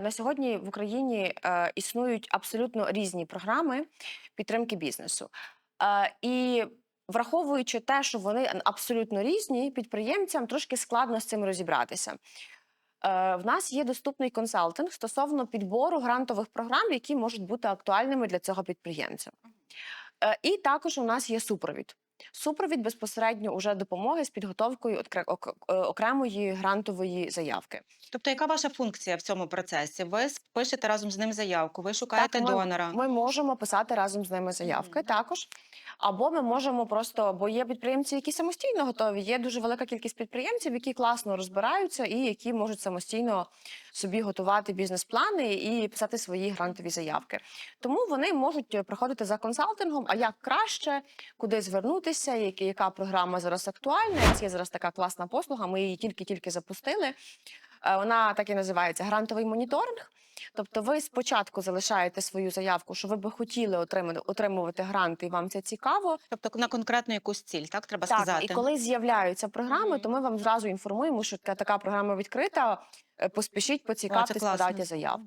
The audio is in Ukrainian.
На сьогодні в Україні е, існують абсолютно різні програми підтримки бізнесу. Е, і враховуючи те, що вони абсолютно різні, підприємцям трошки складно з цим розібратися. Е, в нас є доступний консалтинг стосовно підбору грантових програм, які можуть бути актуальними для цього підприємця. Е, і також у нас є супровід. Супровід безпосередньо уже допомоги з підготовкою е, окремої грантової заявки. Тобто, яка ваша функція в цьому процесі? Ви пишете разом з ним заявку, ви шукаєте ми, донора. Ми можемо писати разом з ними заявки Мгм. також. Або ми можемо просто, бо є підприємці, які самостійно готові. Є дуже велика кількість підприємців, які класно розбираються і які можуть самостійно собі готувати бізнес-плани і писати свої грантові заявки. Тому вони можуть е, приходити за консалтингом. А як краще, куди звернутися, яка програма зараз актуальна? Є зараз така класна послуга. Ми її тільки-тільки запустили. Е, Вона так і називається грантовий моніторинг. Тобто, ви спочатку залишаєте свою заявку, що ви би хотіли отримати отримувати грант, і вам це цікаво. Тобто на конкретну якусь ціль, так треба Так, сказати. і коли з'являються програми, то ми вам зразу інформуємо, що така, така програма відкрита. Е, Поспішіть, поцікавтесь, класно. подайте заявку.